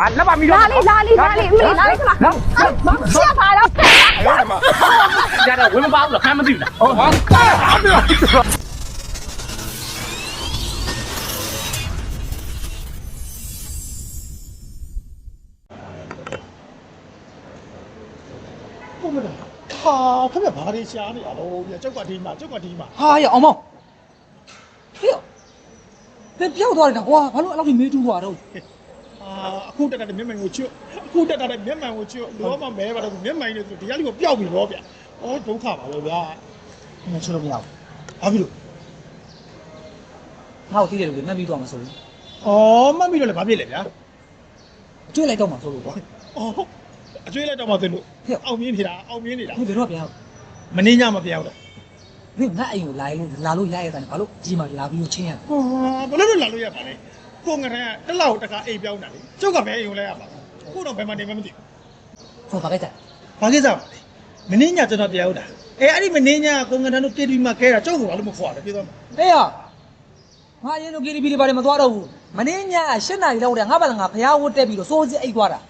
အာလက်ပါမီတော့လာလေးလာလေးလာလေးအမေလာလေးခမရှက်ပါတော့အဲ့ဒါမှကြတော့ဝင်မပါဘူးလားခံမသိဘူးလားဟုတ်ဟာအမေကိုမလားဟာခမဘာတွေရှားနေရတော့ပြကျောက်ကဒီမှာကျောက်ကဒီမှာဟာရအောင်မောင်ဟေ့ဘယ်ပြောက်သွားတယ်ကွာဘာလို့အဲ့လောက်ကြီးမေးတူးသွားတော့ အာအခုတက်တဲ့မျက်မှန်ကိုချွတ်အခုတက်တဲ့မျက်မှန်ကိုချွတ်လောမမဲပါတော့မျက်မှန်နေဆိုဒီကလေးကိုပျောက်ပြီတော့ဗျဩဒုက္ခပါပဲဗျာမချလို့မရဘူးဘာဖြစ်လို့ငါ့ကိုသိတယ်လို့မှတ်ပြီးသွားမှာဆိုလို့ဩမှတ်ပြီးတော့လည်းဘာဖြစ်လဲဗျာအကျွေးလိုက်တော့မှာဆိုလို့ကွာဩအကျွေးလိုက်တော့မှသိလို့ဟဲ့အောင်မြင်နေတာအောင်မြင်နေတာဒီဘယ်တော့ပြန်အောင်မနေညမပြောင်းတော့ဒီငါအိမ်ကိုလာရင်လို့လာလို့ရရတဲ့ဘာလို့ကြီးမှလာပြီးချင်းရဟောဘယ်လိုလုပ်လာလို့ရပါလဲ ကိုငရန်ကတစ်လောက်တစ်ခါအိမ်ပြောင်းတာလေကျောက်ကပဲအိမ်ကိုလဲရပါခုတော့ဘယ်မှာနေမှမသိဟောပါခဲ့တယ်ဘာကိစ္စပါလဲမင်းညကျွန်တော်ပြောင်းတာအဲအဲ့ဒီမင်းညကိုငရန်တို့တိတိမခဲတာကျောက်ကိုဘာလို့မခေါ်ရလဲပြောတော့ဟေးရငါရင်တို့ KTV တွေဘာတွေမသွားတော့ဘူးမနေ့ည၈နာရီလောက်တည်းငါဘာလဲငါဖျားဝတ်တက်ပြီးတော့စိုးစစ်အိတ်သွားတာ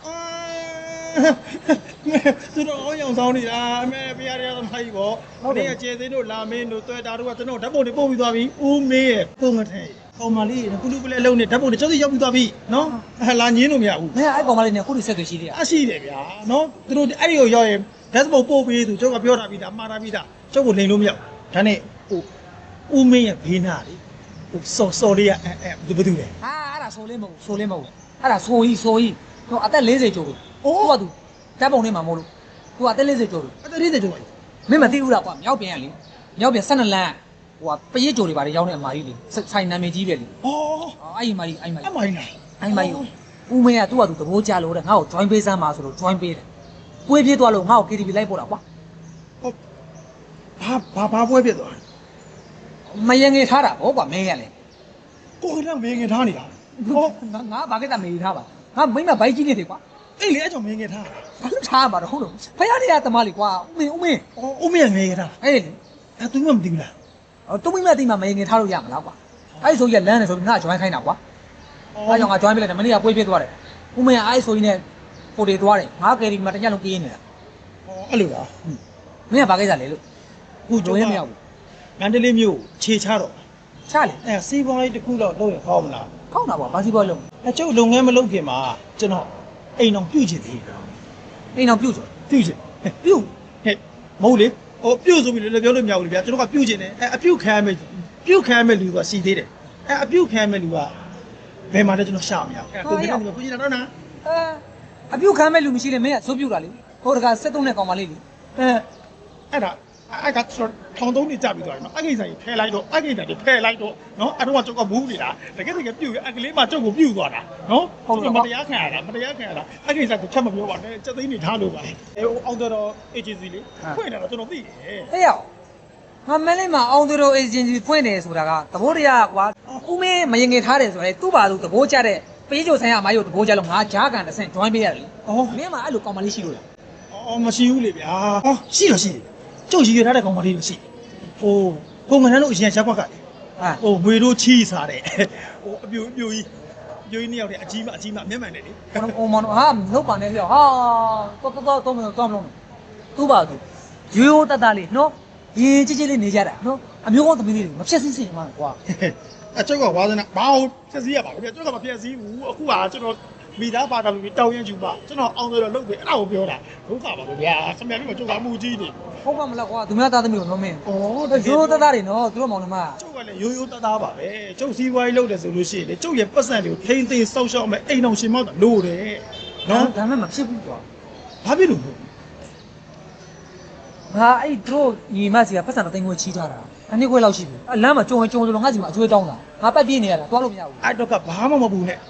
သူတို့အောင်ရောင်ဆောင်နေတာအမေဖရားရသမိုင်းပေါ့ဟုတ်တယ်ကျေသိန်းတို့လာမင်းတို့တွေ့တာတို့ကကျွန်တော်ဓာတ်ပုံတွေပို့ပြီးသွားပြီဦးမေးရဲ့ပုံငထဲ ကောင်မလေးကုလူပလဲလုံးနဲ့ဓာတ်ပုံတွေကျောက်စီရောက်ပြီးသွားပြီနော်ဟလာညင်းလို့မရဘူးမင်းအဲ့ကောင်မလေးနဲ့ခုထိဆက်သွယ်ရှိသေးရအရှိတယ်ဗျာနော်သူတို့အဲ့ဒီကိုရောက်ရင်ဓာတ်ပုံပို့ပြီးသူကျောက်ကပြောတာပြီးသားမှားတာပြီးသားကျောက်ကိုလိန်လို့မရဘူးဒါနဲ့ဟိုဦးမင်းရဲ့ဘေးနာလေဟိုစော်စော်လေးကအဲအဲဘယ်သူလဲဟာအဲ့ဒါဆိုလေးမဟုတ်ဆိုလေးမဟုတ်အဲ့ဒါဆိုကြီးဆိုကြီးဟိုအသက်40ကျော်လို့အိုးကသူတပ်ပုံနေမှာမဟုတ်လို့သူအသက်40ကျော်လို့အတရီးတဲ့ကျော်ပါမင်းမသိဘူးလားကွာမြောက်ပြန်ရလေမြောက်ပြန်12လမ်း ဟိုကပရိတ်ကြိုတွေပါတယ်ရောင်းတဲ့အမာကြီးလေဆိုင်နာမည်ကြီးပဲလေဟောအော်အဲ့ဒီမာကြီးအဲ့ဒီမာကြီးအမိုင်းလားအဲ့ဒီမာကြီးဦးမေကသူ့ကသူသဘောကျလို့တဲ့ငါ့ကို join ပေးစမ်းပါဆိုလို့ join ပေးတယ်ပွေးပြေးသွားလို့ငါ့ကို KTV လိုက်ပို့တာကွာဟုတ်ဘာဘာဘာပွဲပြစ်သွားမယငယ်ထားတာဗောကွာမင်းရလေကိုယ်ကမင်းငယ်ထားနေတာဟောငါငါဘာကိစ္စမေးထားပါငါမိမဘိုက်ကြီးနေတယ်ကွာအဲ့လေအဲ့ကြောင့်မင်းငယ်ထားဘာလို့ထားမှာတော့ဟုတ်လို့ဖယားတွေကတမလေးကွာဦးမင်းဦးမင်းအော်ဦးမင်းငယ်ငယ်ထားအဲ့လေအဲ့သူမှမသိဘူးလား အော်တူမိမတိမမယငယ်ထားလို့ရမလားကွာအဲ့ဆိုကြီးကလမ်းနေဆိုပြီးငါ join ခိုင်းတာကွာအဲ့ကြောင့်ငါ join ပေးလိုက်တယ်မနေ့ကပွေးပြေးသွားတယ်ဦးမင်းကအဲ့ဆိုကြီးနဲ့ပိုတွေသွားတယ်ငါကယ်ရီမှာတညလုံးပြေးနေတာအော်အဲ့လိုလားမင်းကဘာကိစ္စလဲလို့ခုဂျိုရဲမရောက်ဘူးမန္တလေးမြို့ခြေချတော့ချလေအဲစီးပွားရေးတစ်ခုတော့လုပ်ရင်ဟောမလားကောင်းတာပေါ့ဘာစီဘောလုံးအကျုပ်လုပ်ငန်းမလုပ်ခင်မှာကျွန်တော်အိမ်အောင်ပြုတ်ချင်သေးတယ်အိမ်အောင်ပြုတ်ဆိုပြုတ်ချင်ပြုတ်ဟဲ့မဟုတ်လေ ဟိုပြုတ်ဆိုပြီးလည်းပြောလို့မရဘူးလေဗျာကျွန်တော်ကပြုတ်ချင်တယ်အဲအပြုတ်ခံရမယ်ပြုတ်ခံရမယ်လူကစီသေးတယ်အဲအပြုတ်ခံရမယ်လူကဘယ်မှာလဲကျွန်တော်ရှာမရဘူးအဲကိုကြီးကပြုတ်ချင်တာတော့နာအဲအပြုတ်ခံမဲ့လူမရှိလေမင်းကဇိုးပြုတ်တာလေဟိုတက73နဲ့ကောင်မလေးလေအဲအဲ့ဒါ အဲ့ကကျွန်တော်ထောင်သုံးနေကြပြီးသွားတယ်နော်အကိစ္စကြီးဖယ်လိုက်တော့အကိစ္စတွေဖယ်လိုက်တော့နော်အဲ့တော့ကျွန်တော်မူးနေတာတကယ်တကယ်ပြုတ်ရအကလေးမှကျုပ်ကိုပြုတ်သွားတာနော်မတရားခံရတာမတရားခံရတာအကိစ္စကိုချက်မပြောပါနဲ့စက်သိန်းနေထားလို့ပါအဲအောက်တော့ agency လေးဖွင့်တာတော့ကျွန်တော်သိတယ်ဟေ့ရောက်ငါမလေးမှာအောင်သူတို့ agency ဖွင့်တယ်ဆိုတာကသဘောတရားကွာဦးမင်းမရင်ငယ်ထားတယ်ဆိုရင်သူ့ဘာလို့သဘောကျတဲ့ပေးချိုဆိုင်ရအမိုင်းကိုသဘောကျလို့ငါဂျားကန်တစ်ဆင့် join ပေးရတယ်လေအော်မင်းမှာအဲ့လိုကောင်မလေးရှိလို့လားအော်မရှိဘူးလေဗျာဟောရှိတော့ရှိတယ် ကျုပ်ရှိရထားတဲ့ကောင်မလေးတော့ရှိဟိုကိုငန်းတို့အရင်ရက်ကွက်ကလေဟာဟိုငွေတို့ချီးစားတယ်ဟိုအပြူအပြူကြီးပြိုကြီးနှစ်ယောက်တည်းအကြီးမအကြီးမမျက်မှန်တယ်လေဟိုဟိုမောင်ဟာလောက်ပါနဲ့ပြောဟာတော့တော့တော့မလို့တော့မလို့သူ့ပါသူရိုးရိုးတတ်တာလေးနော်ရင်ကြည်ကြည်လေးနေကြတာနော်အမျိုးကောင်းသမီးလေးတွေမဖြစ်စင်းစင်းမှကွာအကျုပ်ကဝါသနာဘာလို့ဖြည့်စည်းရပါလဲဗျကျုပ်ကမဖြည့်စည်းဘူးအခုကကျွန်တော် မိသားပါတာလူကြီးတောင်းရင်ကျူပါကျွန်တော်အောင်တယ်တော့လုပ်တယ်အဲ့ဒါကိုပြောတာဒုက္ခပါပဲဗျာခမရမျိုးကျုပ်ကမှုကြီးနေဟုတ်ပါမလားကွာသူများသားသမီးကိုနော်မင်းဩရိုးရိုးတတ်တာတွေနော်သူတို့မောင်နှမကျုပ်ကလည်းရိုးရိုးသားသားပါပဲကျုပ်စီးပွားရေးလုပ်တယ်ဆိုလို့ရှိရင်လေကျုပ်ရဲ့ပတ်စံတွေကိုထိမ့်သိမ်းစောက်ရှောက်မဲ့အိမ်အောင်ရှင်မောက်တာလို့တယ်နော်နော်ဒါမှမဖြစ်ဘူးကွာဘာဖြစ်လို့ငါအဲ့တို့ညီမစီကပတ်စံတစ်သိန်းကိုချီးထားတာအနည်းခွဲလောက်ရှိပြီအလမ်းမှာကြုံဝင်ကြုံလို့ငါစီမှာအကျွေးတောင်းတာငါပတ်ပြေးနေရတာသွားလို့မရဘူးအဲ့တော့ကဘာမှမပူနဲ့ဘာဖြစ်လို့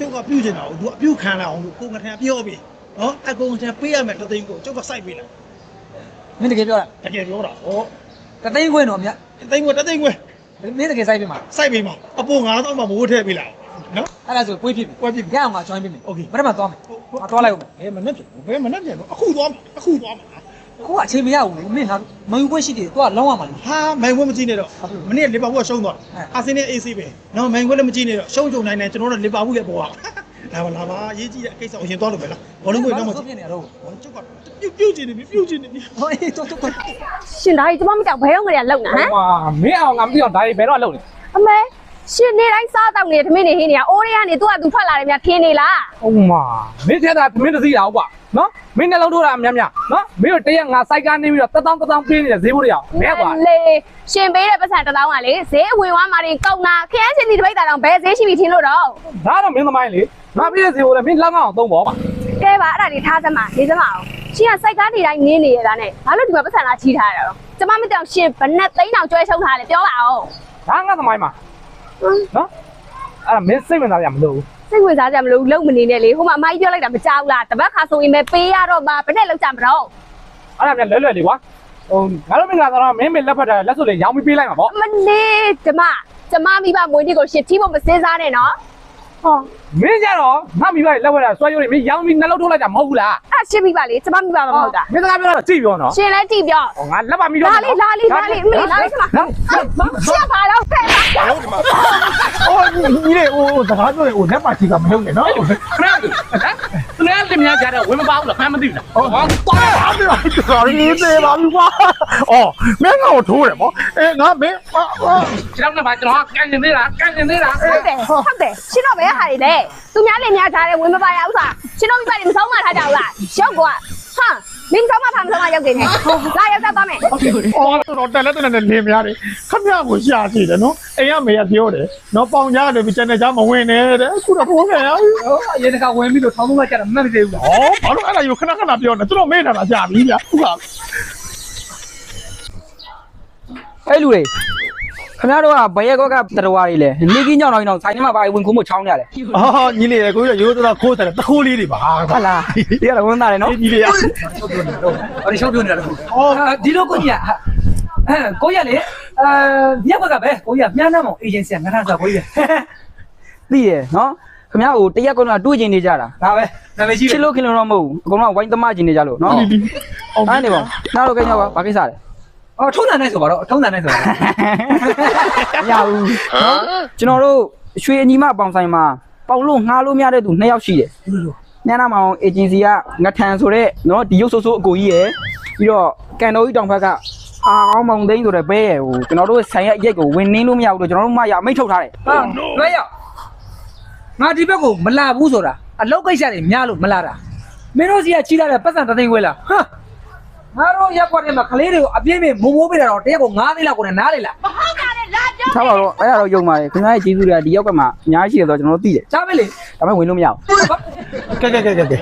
ကျုပ်ကပြုတ်ကျင်တာကိုသူအပြုတ်ခံလာအောင်လို့ကိုငထံပြောပြီနော်အကုန်ထံပေးရမယ်တသိန်းကိုကျုပ်ကစိုက်ပေးလိုက် မင်းတကယ်ပြောတာ တကယ်ပြောတာဟော တစ်သိန်းခွဲတော့မြတ် တသိန်းကိုတသိန်းကို မင်းတကယ်စိုက်ပေးမှာ စိုက်ပေးမှာအပေါ်9000မှမိုးထည့်ပေးလိုက်နော် အဲ့ဒါဆိုပွေးဖြစ်ပြီ ပွဲပြစ် ရအောင်ငါ join ပေးမယ် โอเค ဘယ်တော့မှသွားမယ်ငါသွားလိုက်ဦးမယ် ဘယ်မနဲ့ပြန်ဘယ်မနဲ့ပြန်အခုသွားအခုသွားမှာ ခု ကအချိန်မရဘူးလေမင်းငါမယူခွင့်ရှိတယ်သွားလောင်းရမှာလေ ဟာမိုင်ခွဲမကြည့်နဲ့တော့မနေ့လီဗာပူးကရှုံးသွားဟဲ့ အာဆင်နယ် AC ပဲနော်မိုင်ခွဲလည်းမကြည့်နဲ့တော့ရှုံးကြုံနိုင်တယ်ကျွန်တော်တို့လီဗာပူးရဲ့ပေါ်ကလာပါလာပါရေးကြည့်တဲ့အကိစ္စကိုရင်သွားလို့ပဲလားဘောလုံးကိုတော့မဆိုပြနေတော့ကျုပ်ကပြုတ်ပြုတ်ချင်နေပြီပြုတ်ချင်နေပြီဟိုအေးတော့တော့ရှင်ဒါကြီးကျမမကြောက်ဘဲရောက်ကြရလုံနာဟမ်ဟာမင်းအောင်ငါမသိအောင်ဒါတွေဘယ်တော့လုပ်လဲအမေ ရှင်နေတိုင်းစားတောက်နေသမင်းနေဟင်းနေအိုးတွေကနေသူ့ကသူထွက်လာတယ်များထင်းနေလားဟုတ်မှာမင်းထက်တာမင်းတစည်းရအောင်ကွာနော်မင်းနှလုံးထိုးတာများများနော်မင်းတို့တရက်ငါစိုက်ကနေပြီးတော့တသောင်းတသောင်းပေးနေတဲ့ဈေးဘိုးတွေအောင်ဘယ်ကွာလေရှင်ပေးတဲ့ပတ်စံတစ်သောင်းကလေဈေးအဝင်ဝါမာတွေကောက်နာခရမ်းချင်းဒီတပိတ်တာတော့ဘယ်ဈေးရှိပြီထင်လို့တော့ဒါတော့မင်းသမိုင်းလေငါပြည့်တဲ့ဈေးဘိုးလည်းမင်းလောက်အောင်သုံးပေါ့ကွာကဲပါအဲ့ဒါတွေထားစမ်းပါနေစမ်းပါအောင်ရှင်ကစိုက်ကားနေတိုင်းနင်းနေရတာနဲ့ဘာလို့ဒီမှာပတ်စံလာချီးထားရတော့ကျမမကြောက်ရှင်ဘနဲ့သိန်းအောင်ကျွဲရှုံးထားတယ်ပြောပါအောင်ဒါငါသမိုင်းမှာ နော်အဲ့ဒါမင်းစိတ်ဝင်စားရမလို့စိတ်ဝင်စားကြမလို့လုံမနေနဲ့လေဟိုမှာအမကြီးပြောလိုက်တာမကြောက်လားတပတ်ခါဆိုရင်ပဲပေးရတော့ပါဘယ်နဲ့လောက်ကြမတော့အဲ့ဒါမြန်လွယ်လွယ်လေးကွာဟိုငါတို့မင်္ဂလာဆောင်တော့မင်းမလက်ဖက်တာလက်စွပ်လေးရောင်းပြီးပေးလိုက်မှာပေါ့မလေးကျမကျမမိဘမွေးနေ့ကိုရှင်တီးဖို့မစင်းစားနဲ့နော်ဟော မင်းကြတော့ငါမိဘလက်ဖက်တာဆွဲရိုးလေးမင်းရောင်းပြီးနှလုံးထိုးလိုက်တာမဟုတ်ဘူးလားအဲ့ရှင်မိဘလေကျမမိဘမဟုတ်တာမင်းစကားပြောတော့ကြည့်ပြောနော်ရှင်လည်းတီးပြောဟောငါလက်ပါမိတော့လာလေလာလေလာလေမလေးလာလေကျမရှက်ပါတော့ဖဲပါအော်ညီလေးဟိုစကားပြောရင်ဟိုလက်ပါချီကမလုပ်နဲ့နော်ခဏသူလ ည်းတင်များကြတော့ဝင်မပါဘူးလားမှန်းမသိဘူးလားဟောသွားပါပြီတော်ရင်းသေးပါပြီကွာအော်မင်းကတော့ထိုးတယ်ဗောအဲငါမင်းကျွန်တော်ကဘာကျွန်တော်ကန်နေသေးလားကန်နေသေးလားဟုတ်တယ်ဟုတ်တယ်ရှင်တော့ဘယ်ဟာတွေလဲသူများလည်းများထားတယ်ဝင်မပါရဥစ္စာရှင်တော့မိဘတွေမဆုံးမထားကြဘူးလားရုပ်ကွာ ဟာမင်းဆုံးမထားမဆုံးမရုပ်တွေနဲ့လာရောက်သွားမယ်အော်တော်တက်လက်တက်နဲ့လင်းများတယ်ခမရကိုရှာကြည့်တယ်နော်အိမ်ကမေကပြောတယ်နော်ပေါင်ကြားတယ်ပြီးကျန်တဲ့ကြားမဝင်နဲ့တဲ့အခုတော့ဘိုးငယ်ရပြီဟောအရင်ကဝင်ပြီးတော့ထောင်းသုံးကကြတာမှတ်မသေးဘူးလားဩဘာလို့အဲ့ဒါယူခဏခဏပြောနေသူတို့မေးတာလားကြာပြီဗျဟုတ်ကအဲ့လူတွေ ခင်ဗျားတို့ကဘရက်ကောကတတော်ဝါတွေလဲနေကင်းကြောင်တော့ဆိုင်ထဲမှာပါဝင်ခုံးမချောင်းရတယ်အာညီလေးကိုရိုးသားခိုးတယ်တခိုးလေးတွေပါဟုတ်လားဒီကတော့ဝန်သားတယ်နော်ညီလေးရဟိုဒီရှောက်ပြောနေတာတော့ဒီလိုကိုကြီးအဲကိုကြီးလေအဲမြက်ကပဲကိုကြီးမြန်းနှမောင်အေဂျင်စီကငါထားဆိုကိုကြီးသိရနော်ခင်ဗျားကိုတရက်ကတော့တွေ့ကျင်နေကြတာဒါပဲနာမည်ကြီးချစ်လို့ခင်လို့တော့မဟုတ်ဘူးအကုန်လုံးဝိုင်းသမားကျင်နေကြလို့နော်ဒီဒီအောင်အဲ့နေပါနားတော့ကိန်းတော့ဘာကိစ္စလဲ အော်ထုံးတယ်နဲ့ဆိုပါတော့ထုံးတယ်နဲ့ဆိုပါမရဘူးနော်ကျွန်တော်တို့ရွှေအညီမပေါင်ဆိုင်မှာပေါင်လို့ငှားလို့မရတဲ့သူနှစ်ယောက်ရှိတယ်ညနာမောင်အေဂျင်စီကငထန်ဆိုတဲ့နော်ဒီရုပ်ဆိုးဆိုးအကိုကြီးရယ်ပြီးတော့ကန်တော်ကြီးတောင်ဘက်ကအာကောင်းမောင်သိန်းဆိုတဲ့ဘဲရယ်ဟိုကျွန်တော်တို့ဆိုင်ရဲ့အရက်ကိုဝင်နှင်းလို့မရဘူးလို့ကျွန်တော်တို့မှရအမိတ်ထုတ်ထားတယ်ဟာလွှဲရငါဒီဘက်ကိုမလာဘူးဆိုတာအလောက်ကိစ္စတွေများလို့မလာတာမင်းတို့စီကချီလာတဲ့ပတ်စံတသိန်းခွဲလားဟာ ငါတို့ရက်ကွက်ထဲမှာကလေးတွေကိုအပြင်းပြင်းမိုးမိုးပေးတာတော့တရက်ကို9သိန်းလောက်ကိုနားလေလားထားပါတော့အဲ့ဒါတော့ယုံပါတယ်ခင်ဗျားရဲ့ကျေးဇူးတွေကဒီရောက်ကမှအများကြီးရှိတယ်ဆိုတော့ကျွန်တော်တို့သိတယ်ကြားပဲလေဒါပေမဲ့ဝင်လို့မရဘူးကဲကဲကဲကဲကဲ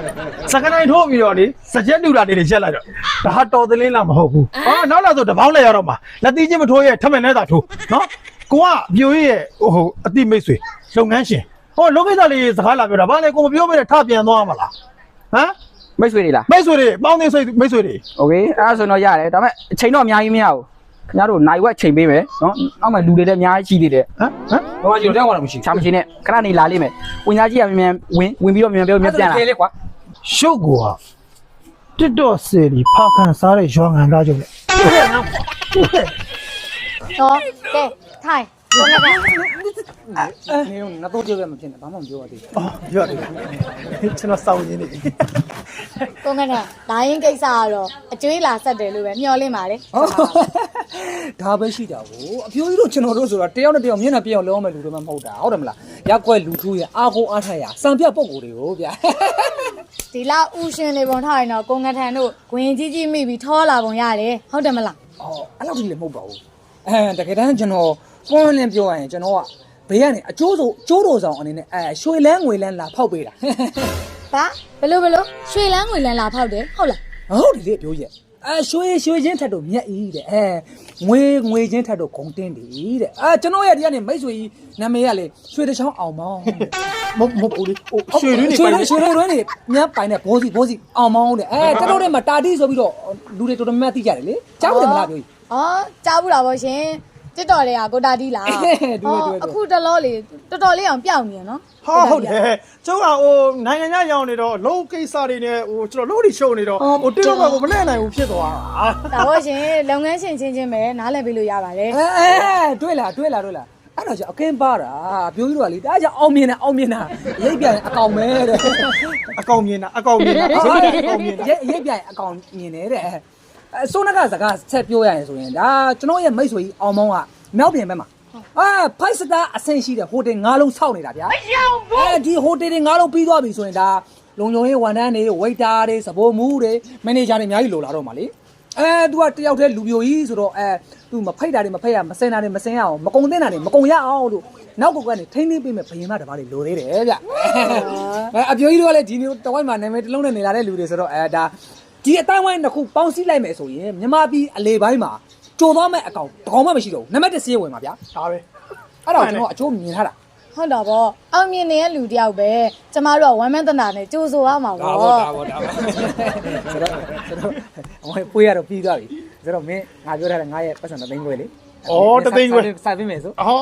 စကနိုင်ထိုးပြီးတော့လေစကြက်တူတာတွေရက်လိုက်တော့ဒါဟာတော်သလင်းလားမဟုတ်ဘူးဟောနောက်လာဆိုတပေါင်းလဲရတော့မှာလက်သီးချင်းမထိုးရဲ့ထမင်နဲ့သာထိုးနော်ကိုကပြိုရဲ့ဟိုအတိမိတ်ဆွေလုပ်ငန်းရှင်ဟောလောကိစ္စလေးစကားလာပြောတာဘာလဲကိုမပြောမနဲ့ထပြန်သွားမှာလားဟမ် မိတ်ဆွေတွေလား မိတ်ဆွေတွေပေါင်းနေဆွေမိတ်ဆွေတွေ โอเคအဲ့ဒါဆိုတော့ရတယ်ဒါပေမဲ့အချိန်တော့အများကြီးမရဘူးခင်ဗျားတို့နိုင်ဝက်ချိန်ပေးမယ်နော်နောက်မှလူတွေလည်းအများကြီးရှိသေးတယ် ဟမ်ဟမ် ဘာမှကျွန်တော်တောင်းရတာမရှိ ချာမရှိနဲ့ခဏနေလာလိမ့်မယ်ဝင်သားကြီးကမြန်မြန်ဝင်ဝင်ပြီးတော့မြန်မြန်ပြောမြန်ပြန်လာ လေကွာ ရှုပ်ကိုကတစ်တော့ဆယ်လီဖာကန်စားတဲ့ရွာငံသားကြုံလေ တော့ကဲထိုင်ဘယ်နဲ့လဲ နေတော့ငါတော့ကြောက်ရမဖြစ်နဲ့ဘာမှမပြောရသေးဘူး အော်ရတယ်ကျွန်တော်စောင့်နေနေ ကိုငနဲ့လာရင်ကိစ္စကတော့အကျွေးလာဆက်တယ်လို့ပဲမျှော်လင့်ပါလေဒါပဲရှိတာကိုအပြိုကြီးတို့ကျွန်တော်တို့ဆိုတာတယောက်နဲ့တယောက်မျက်နှာပြအောင်လုံးမယ်လူတွေမှမဟုတ်တာဟုတ်တယ်မလားရက်ွက်လူထူးရအာကိုအားထားရစံပြပုံကိုယ်တွေကိုဗျာဒီလောက်ဥရှင်လေးပုံထားရင်တော့ကိုငထန်တို့ဂွင်ကြီးကြီးမိပြီးထောလာပုံရတယ်ဟုတ်တယ်မလားအော်အဲ့လောက်ကြီးလည်းမဟုတ်ပါဘူးအဲတကယ်တမ်းကျွန်တော်ပွန်းလင်းပြောရရင်ကျွန်တော်ကဘေးကနေအကျိုးဆိုကျိုးတော်ဆောင်အနေနဲ့အဲရွှေလန်းငွေလန်းလာဖောက်ပေးတာ ဘာဘလို့ဘလို့ရွှေလန်းငွေလန်းလာဖောက်တယ်ဟုတ်လားဟုတ်တယ်လေပြောရဲ့အဲရွှေရွှေချင်းထက်တော့မြက်ဤတဲ့အဲငွေငွေချင်းထက်တော့ဂုံတင်းတယ်တဲ့အဲကျွန်တော်ရဲ့ဒီကနေမိတ်ဆွေကြီးနာမည်ကလေရွှေတစ်ချောင်းအောင်မောင်းတဲ့မမဟုတ်ဘူးလေဟိုရွှေရင်းနေရွှေပိုင်ရွှေရွှေရွှေနေမြတ်ပိုင်တဲ့ဘောစီဘောစီအောင်မောင်းတဲ့အဲတက်တော့တဲ့မှာတာတိဆိုပြီးတော့လူတွေတော်တော်များများသိကြတယ်လေကြားဘူးတယ်မလားပြောကြီးအော်ကြားဘူးလားဗောရှင် တစ်တော်လေးကကိုတာတီးလားအေးတွေ့တွေ့တွေ့အော်အခုတလောလေးတော်တော်လေးအောင်ပြောင်းနေရနော်ဟာဟုတ်တယ်ကျုပ်ကဟိုနိုင်ငံခြားရောင်းနေတော့လုံးကိစ္စတွေနဲ့ဟိုကျွန်တော်လုံးတွေရှုံနေတော့ဟိုတိတော့ကမလဲနိုင်ဘူးဖြစ်သွားတာဒါဗောရှင်လုပ်ငန်းရှင်ချင်းချင်းပဲနားလည်ပေးလို့ရပါတယ်အဲအဲတွေ့လားတွေ့လားတွေ့လားအဲ့တော့ကျအကင်းပါတာအပြိုးကြီးတို့ကလေဒါကြောင့်အောင်မြင်တာအောင်မြင်တာရိပ်ပြန်အကောင်ပဲတဲ့အကောင်မြင်တာအကောင်မြင်တာအကောင်မြင်တာရိပ်ရိပ်ပြန်အကောင်မြင်တယ်တဲ့ အဲဆိုးနကစကားဆက်ပြောရရင်ဆိုရင်ဒါကျွန်တော်ရဲ့မိတ်ဆွေကြီးအောင်မောင်းကမြောက်ပြင်ဘက်မှာအာဖိုက်စတာအဆင့်ရှိတဲ့ဟိုတယ်၅လုံးစောက်နေတာဗျာအဲဒီဟိုတယ်တွေ၅လုံးပြီးသွားပြီဆိုရင်ဒါလုံုံရေးဝန်ထမ်းတွေဝိတ်တာတွေစပိုးမူတွေမန်နေဂျာတွေအများကြီးလိုလာတော့မှာလေအဲ तू ကတယောက်တည်းလူပြိုကြီးဆိုတော့အဲ तू မဖိတ်တာတွေမဖိတ်ရမစင်တာတွေမစင်ရအောင်မကုံတင်တာတွေမကုံရအောင်လို့နောက်ကောကနေထိမ့်သိမ့်ပေးမယ်ဘယင်မတပါးတွေလိုသေးတယ်ဗျအဲအပြိုကြီးတို့ကလည်းဒီမျိုးတဝိုက်မှာနာမည်တစ်လုံးနဲ့နေလာတဲ့လူတွေဆိုတော့အဲဒါ ဒီအတိုင်းဝိုင်းတစ်ခုပေါင်းစည်းလိုက်မယ်ဆိုရင်မြန်မာပြည်အလေပိုင်းမှာကြိုသွားမဲ့အကောင်တကောင်မှမရှိတော့ဘူးနံပါတ်1စီးဝင်ပါဗျာဒါပဲအဲ့တော့ကျွန်တော်အကျိုးမြင်ထားတာဟုတ်တာပေါ့အောင်မြင်နေတဲ့လူတယောက်ပဲကျမတို့ကဝမ်းမန်းတနာနဲ့ကြိုးဆိုရမှာပေါ့ဒါပေါ့ဒါပေါ့ဆိုတော့ဆိုတော့အမပွေးရတော့ပြီးသွားပြီဆိုတော့မင်းငါပြောထားတဲ့ငါရဲ့ပတ်စံတသိန်းခွဲလေ စာပေးမယ်ဆိုဟော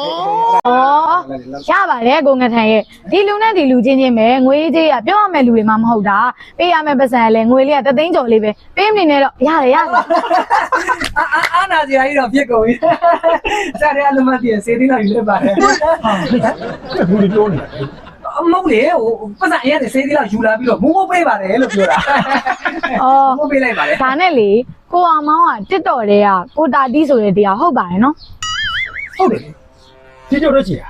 ဩရပါတယ်ကိုငထန်ရဲ့ဒီလူနဲ့ဒီလူချင်းချင်းပဲငွေကြေးကပြောရမယ့်လူတွေမှမဟုတ်တာပေးရမယ့်ပတ်စံကလည်းငွေလေးကတသိန်းကျော်လေးပဲပေးမနေနဲ့တော့ရတယ်ရတယ်အာအာအာနာစီကြီးတော့ပြစ်ကုန်ပြီစားတဲ့အလုံးမတည်စေးသေးလိုက်လက်ပါတယ်ဘူးပြောနေ အမဟုတ်လေဟိုပတ်စံအရင်စေးသေးလောက်ယူလာပြီးတော့မုံမပေးပါတယ်လို့ပြောတာဩမုံပေးလိုက်ပါတယ်ဒါနဲ့လေကိုအောင်မောင်းကတစ်တော်တဲ့ကကိုတာတီးဆိုတဲ့တရားဟုတ်ပါတယ်နော်ဟုတ်တယ်ကြည့်ကြတော့ကြည့်ရ။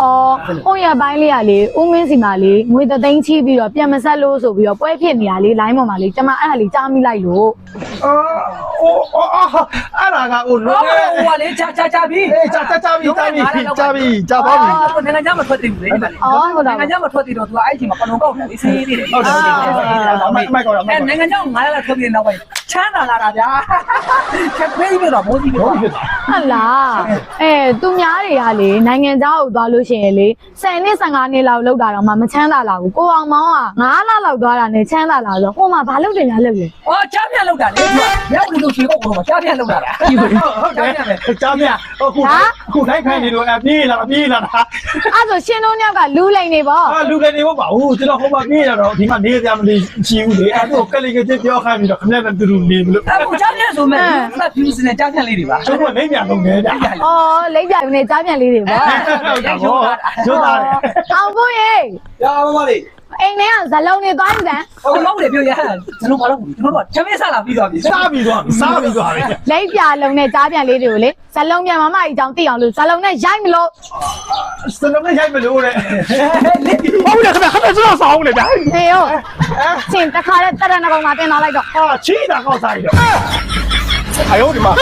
အော်ဟိုရပိုင်းလေးကလေဦးမင်းစီမလေးငွေသသိန်းချီးပြီးတော့ပြန်မဆက်လို့ဆိုပြီးတော့ပွဲဖြစ်နေတာလေး line ပေါ်မှာလေးကျမအဲ့ဒါလေးကြားမိလိုက်လို့အာအိုးအာအဲ့ဒါကဟိုဟိုလုံးဝဟိုကလေချာချာချာပြီအေးကြာကြာပြီကြာပြီကြာပြီကြာသွားပြီအော်နိုင်ငံခြားမထွက်သေးဘူးလေဒီမှာလေနိုင်ငံခြားမထွက်သေးတော့သူကအဲ့ဒီမှာပနုံကောက်တယ်စေးသေးတယ်ဟုတ်တယ်ဟုတ်တယ်မိုက်မိုက်ကောက်ရမိုအဲက်ကောက်နိုင်ငံခြား9လလောက်ထွက်ပြီးနောက်ပိုင်းချမ်းသာလာတာဗျာချက်ပေးပြီးတော့မိုးကြီးပြီးတော့ဖြစ်တာဟုတ် လားအဲသူများတွေကလေနိုင်ငံခြားကိုသွားလို့ရှိရင်လေ10နှစ်15နှစ်လောက်လောက်တာတော့မှမချမ်းသာလာဘူးကိုအောင်မောင်းက9လလောက်သွားတာနဲ့ချမ်းသာလာဆိုဟိုမှာဘာလုပ်တယ်များလုပ်လဲအော်ချားပြန်လောက်တာလေရောက်လို့လို့ရှိတော့ဘောချားပြန်လောက်တာလားဟုတ်တယ်ကြားမြအခုအခုတိုင်းခိုင်းနေလို့အပြေးလာပြေးလာတာအဲ့ဆိုရှင်တို့ညောက်ကလူလိန်နေပေါ့အာလူလည်းနေမပါဘူးကျွန်တော်ဟိုမှာပြေးရတော့ဒီမှာနေကြမလို့ချီဘူးလေအဲ့တော့ကလေးကပြောခိုင်းပြီးတော့ခနဲ့တူတူနေမလို့အခုချားပြန်ဆိုမဲ့ဖတ်ဖြူစနေချားပြန်လေးတွေပါကျွန်တော်လည်းပြန်လုံးနေတာအော်လိမ့်ပြနေကြားပြန်လေးတွေပေါ့ဟုတ်တာပေါ့ကျွတ်တာလေအောင်ဖို့ရေရပါပါလေအိမ်ထဲကဇလုံးနေသွားရင်ဟိုမောက်လေပြောရကျွန်တော်ဘာလို့ကျွန်တော်ကချမ်းမဆလာပြီးသွားပြီစားပြီးသွားပြီစားပြီးသွားပြီလိမ့်ပြလုံးနဲ့ကြားပြန်လေးတွေကိုလေဇလုံးပြန်မမကြီးကြောင့်သိအောင်လို့ဇလုံးနဲ့ရိုက်မလို့စလုံးနဲ့ရိုက်မလို့တဲ့ဟုတ်တယ်ခဏခဏကျွန်တော်ဆောင်းလေဗျာဟေးရောရှင်တခါတည်းတရဏကောင်မှာတင်လာလိုက်တော့ဟာချီတာကောက်စားရတော့ အယောဒီမှာ